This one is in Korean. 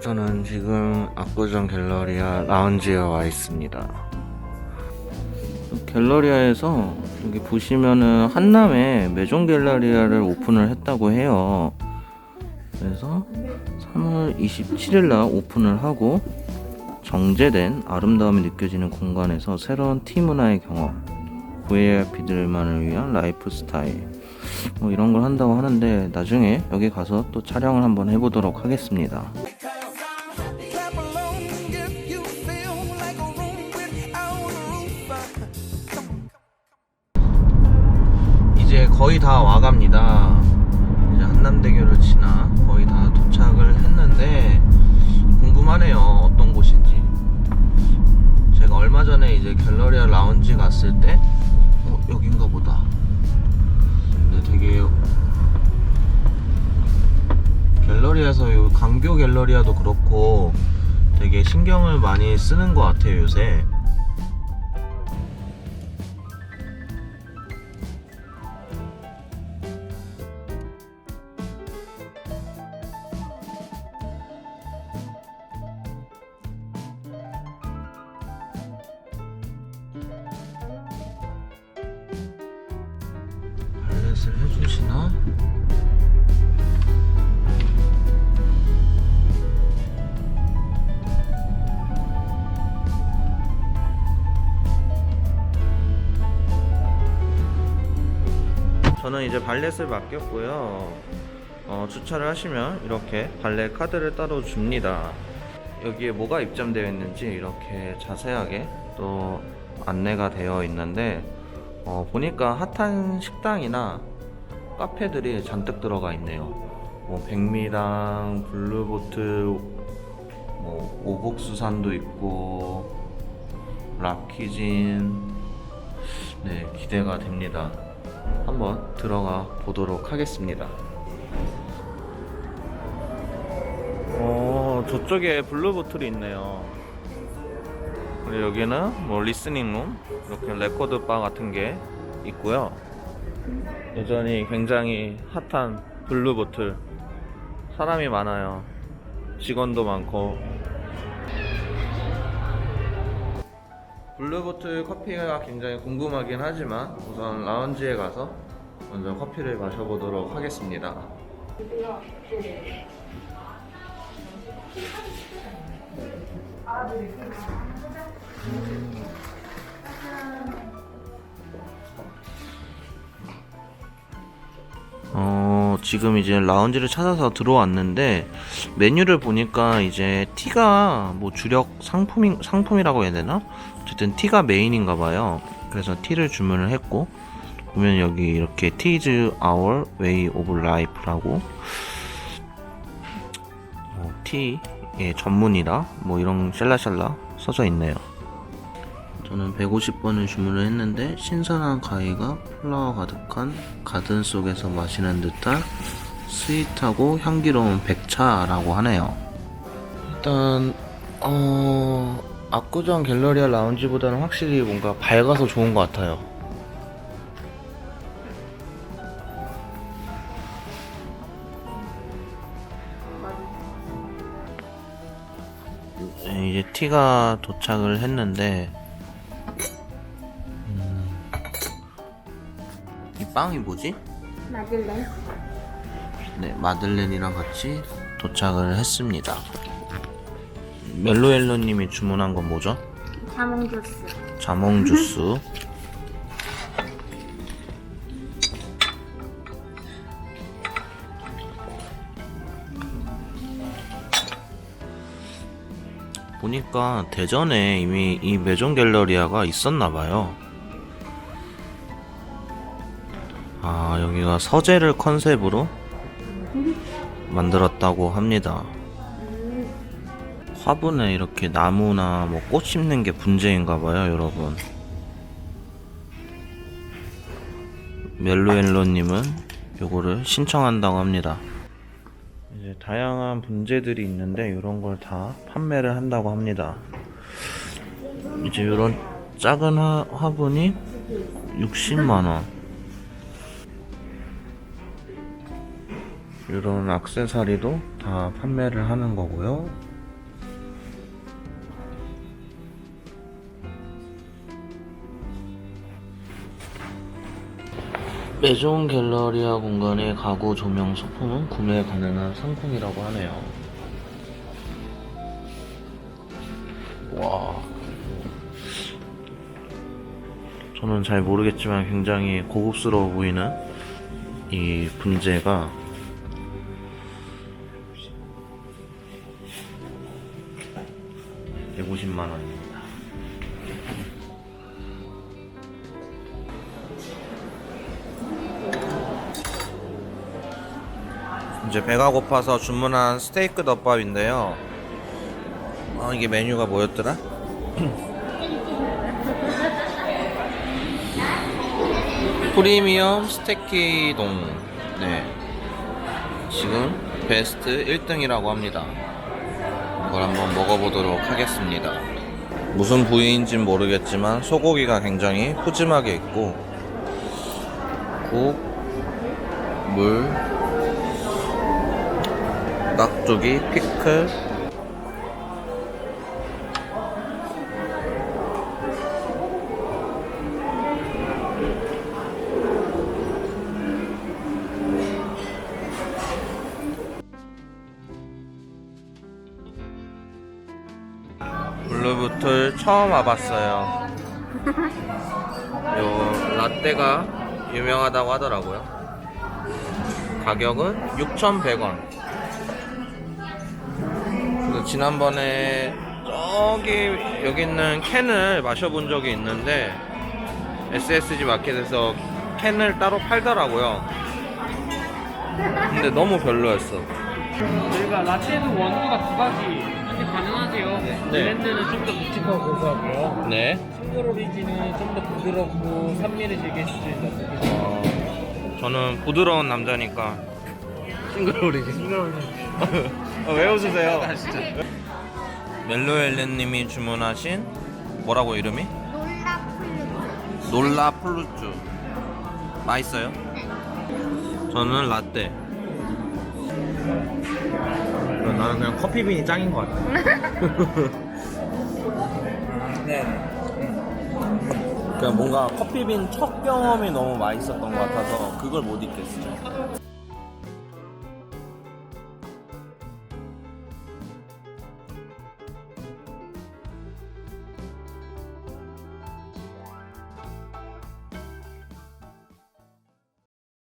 저는 지금 압구정 갤러리아 라운지에 와 있습니다. 갤러리아에서 여기 보시면은 한남에 메종 갤러리아를 오픈을 했다고 해요. 그래서 3월 27일 날 오픈을 하고 정제된 아름다움이 느껴지는 공간에서 새로운 티 문화의 경험, VIP들만을 위한 라이프 스타일 뭐 이런 걸 한다고 하는데 나중에 여기 가서 또 촬영을 한번 해보도록 하겠습니다. 이제 거의 다 와갑니다. 이제 한남대교를 지나 거의 다 도착을 했는데 궁금하네요. 어떤 곳인지. 제가 얼마 전에 이제 갤러리아 라운지 갔을 때 어, 여긴가 보다. 되게 갤러리아에서 요 강교 갤러리아도 그렇고 되게 신경을 많이 쓰는 것 같아요 요새. 발렛을 해주시나? 저는 이제 발렛을 맡겼고요. 어, 주차를 하시면 이렇게 발렛 카드를 따로 줍니다. 여기에 뭐가 입점되어 있는지 이렇게 자세하게 또 안내가 되어 있는데 어, 보니까 핫한 식당이나 카페들이 잔뜩 들어가 있네요. 뭐 백미당, 블루보트, 뭐 오복수산도 있고 락키진, 네 기대가 됩니다. 한번 들어가 보도록 하겠습니다. 어 저쪽에 블루보틀이 있네요. 그리고 여기는 뭐 리스닝 룸 이렇게 레코드 바 같은 게 있고요. 여전히 굉장히 핫한 블루 보틀 사람이 많아요. 직원도 많고 블루보틀 커피가 굉장히 궁금하긴 하지만 우선 라운지에 가서 먼저 커피를 마셔보도록 하겠습니다. 어, 지금 이제 라운지를 찾아서 들어왔는데 메뉴를 보니까 이제 티가 뭐 주력 상품인 상품이라고 해야 되나? 어쨌든 티가 메인인가 봐요. 그래서 티를 주문을 했고 보면 여기 이렇게 티즈 아워 웨이 오브 라이프라고 어, 티 의 전문이다 뭐 이런 샬라샬라 써져 있네요. 저는 150번을 주문을 했는데 신선한 가위가 플라워 가득한 가든 속에서 마시는 듯한 스윗하고 향기로운 백차라고 하네요. 일단 어 압구정 갤러리아 라운지보다는 확실히 뭔가 밝아서 좋은 것 같아요. 이제 티가 도착을 했는데 이 빵이 뭐지? 마들렌 네, 마들렌이랑 같이 도착을 했습니다. 멜로엘로님이 주문한 건 뭐죠? 자몽 주스 자몽 주스. 보니까 대전에 이미 이 메종 갤러리아가 있었나 봐요. 아, 여기가 서재를 컨셉으로 만들었다고 합니다. 화분에 이렇게 나무나 뭐 꽃 심는 게 문제인가 봐요, 여러분. 멜로엘로님은 요거를 신청한다고 합니다. 이제 다양한 분재들이 있는데 이런 걸 다 판매를 한다고 합니다. 이제 이런 작은 화, 화분이 60만 원. 이런 악세사리도 다 판매를 하는 거고요. 매종 갤러리아 공간의 가구 조명 소품은 구매 가능한 상품이라고 하네요. 와. 저는 잘 모르겠지만 굉장히 고급스러워 보이는 이 분재가 150만 원 이제 배가 고파서 주문한 스테이크 덮밥인데요. 어, 이게 메뉴가 뭐였더라? 프리미엄 스테이키동. 네. 지금 베스트 1등이라고 합니다. 이걸 한번 먹어보도록 하겠습니다. 무슨 부위인진 모르겠지만 소고기가 굉장히 푸짐하게 있고 국, 물, 낙조기, 피클 블루부틀 처음 와봤어요. 요 라떼가 유명하다고 하더라고요. 가격은 6,100원. 지난번에 저기 여기 있는 캔을 마셔본 적이 있는데 SSG 마켓에서 캔을 따로 팔더라고요. 근데 너무 별로였어. 저희가 라떼는 원두가 두 가지 현재 가능하세요. 네. 블렌드는 좀 더 묵직하고 고소하고요. 네. 싱글 오리지는 좀 더 부드럽고 산미를 즐길 수 있는 어, 저는 부드러운 남자니까 싱글 오리진. 싱글 오리지. 어, 왜 웃으세요? 진짜. 멜로엘렌님이 주문하신 뭐라고 이름이? 놀라 풀 놀라 플루츠. 맛있어요? 저는 라떼. 나는 그냥 커피빈이 짱인 것 같아. 네. 그냥 뭔가 커피빈 첫 경험이 너무 맛있었던 것 같아서 그걸 못 잊겠어요.